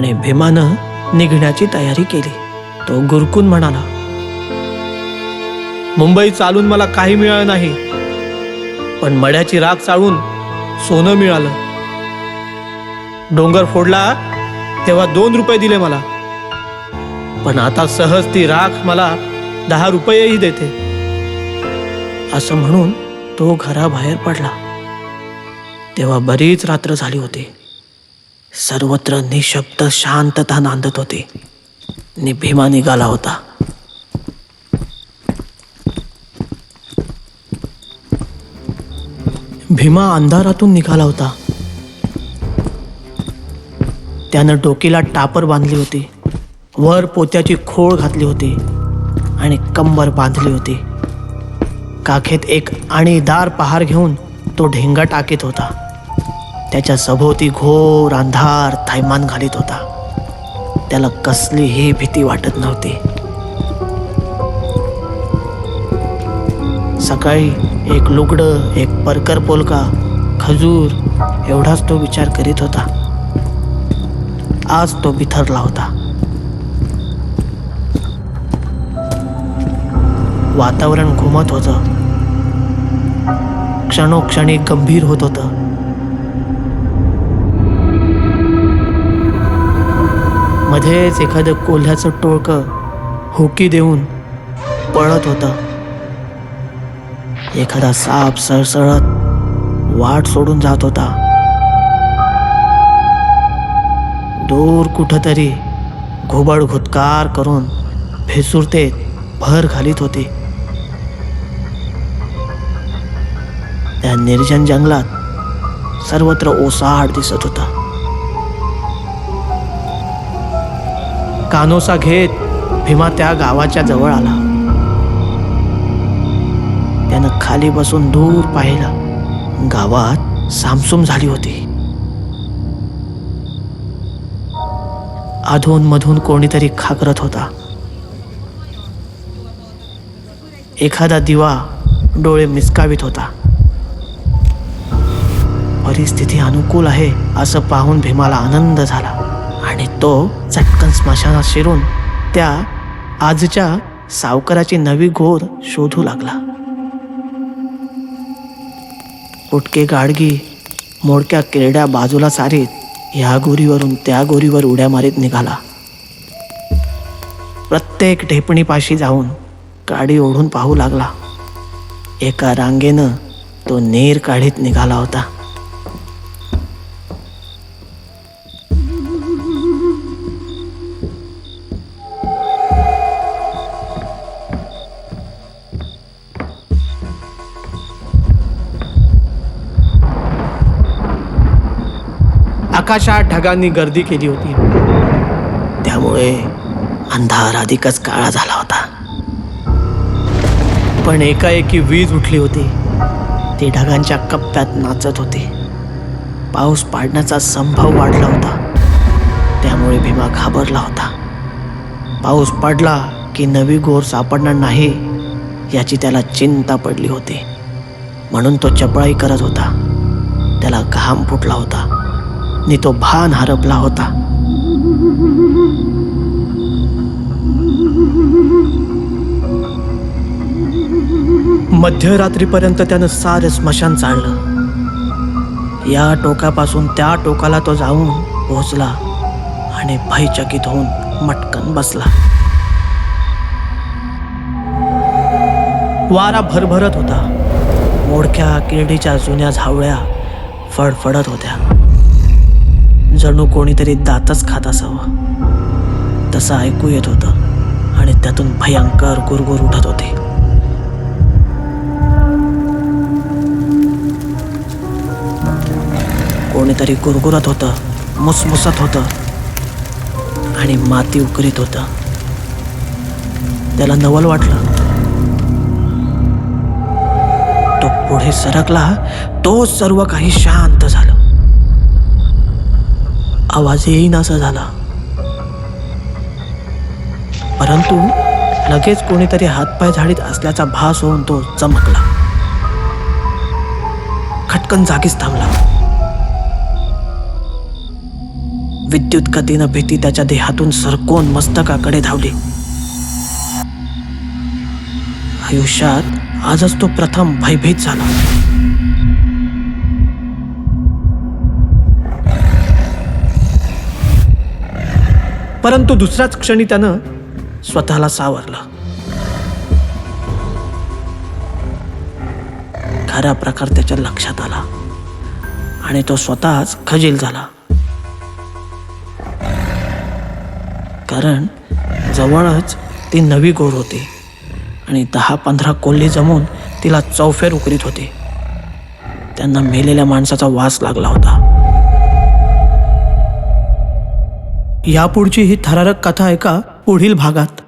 आणि भीमानं निघण्याची तयारी केली. तो गुरकून म्हणाला मुंबई चालून मला काही मिळालं नाही पण मड्याची राख चाळून सोनं मिळालं. डोंगर फोडला तेव्हा दोन रुपये दिले मला. पण आता सहज ती राख मला दहा रुपयेही देते. असं म्हणून तो घराबाहेर पडला. तेव्हा बरीच रात्र झाली होती. सर्वत्र निशब्द शांतता नांदत होती. नि भीमा निघाला होता. भीमा अंधारातून निघाला होता. त्यानं डोकीला टापर बांधली होती. वर पोत्याची खोळ घातली होती आणि कंबर बांधली होती. काखेत एक आणीदार पहार घेऊन तो ढेंगा टाकीत होता. त्याच्या सभोवती घोर अंधार थैमान घालीत होता. त्याला कसलीही भीती वाटत नव्हती. सकाळी एक लुगडं एक परकर पोलका खजूर एवढाच तो विचार करीत होता. आज तो बिथरला होता. वातावरण घुमत होतं. क्षणोक्षणी गंभीर होत होतं. मध्येच एखादं कोल्ह्याचं टोळकं हुकी देऊन पळत होतं. एखादा साप सळसळत वाट सोडून जात होता. दूर कुठंतरी घुबड घुतकार करून भेसुरते भर घालीत होते. त्या निर्जन जंगलात सर्वत्र ओसाड दिसत होता. कानोसा घेत भीमा त्या गावाच्या जवळ आला. त्यानं खाली बसून दूर पाहिलं. गावात सामसूम झाली होती. अधून मधून कोणीतरी खाकरत होता. एखादा दिवा डोळे मिसकावित होता. परिस्थिती अनुकूल आहे असं पाहून भीमाला आनंद झाला. आणि तो चटकन स्मशानात शिरून त्या आजच्या सावकाराची नवी घोर शोधू लागला. उटके गाडगी मोडक्या केरड्या बाजूला सारीत ह्या गोरीवरून त्या गोरीवर उड्या मारीत निघाला. प्रत्येक ढेपणीपाशी जाऊन गाडी ओढून पाहू लागला. एका रांगेनं तो नेर काढीत निघाला होता. आकाशात ढगांनी गर्दी केली होती. त्यामुळे अंधार अधिकच काळा झाला होता. पण एकाएकी वीज उठली होती. ती ढगांच्या कप्प्यात नाचत होती. पाऊस पाडण्याचा संभव वाढला होता. त्यामुळे भीमा घाबरला होता. पाऊस पडला की नवी गोर सापडणार नाही याची त्याला चिंता पडली होती. म्हणून तो चपळाई करत होता. त्याला घाम फुटला होता. नि तो भान हरपला होता. मध्यरात्रीपर्यंत त्यानं सारं स्मशान चाललं या टोकापासून त्या टोकाला तो जाऊन पोहोचला आणि भयचकित होऊन मटकन बसला. वारा भरभरत होता. मोडक्या किरडीच्या जुन्या झावळ्या फडफडत होत्या. जणू कोणीतरी दातच खात असावं. तसं ऐकू येत होतं आणि त्यातून भयंकर गुरगुर उठत होते. कोणीतरी गुरगुरत होतं मुसमुसत होतं आणि माती उकरीत होतं. त्याला नवल वाटलं. तो पुढे सरकला तो सर्व काही शांत झालं. आवाज येईनासा झाला. परंतु लगेच कोणीतरी हातपाय झाडीत असल्याचा भास होऊन तो चमकला. खटकन जागीच थांबला. विद्युत गतीनं भीती त्याच्या देहातून सरकून मस्तकाकडे धावली. आयुष्यात आजच तो प्रथम भयभीत झाला. परंतु दुसऱ्याच क्षणी त्यानं स्वतःला सावरलं. खरा प्रकार त्याच्या लक्षात आला आणि तो स्वतःच खजील झाला. कारण जवळच ती नवी गोर होती आणि दहा पंधरा कोल्हे जमून तिला चौफेर उकरीत होते. त्यांना मेलेल्या माणसाचा वास लागला होता. यापुढची ही थरारक कथा ऐका पुढील भागात.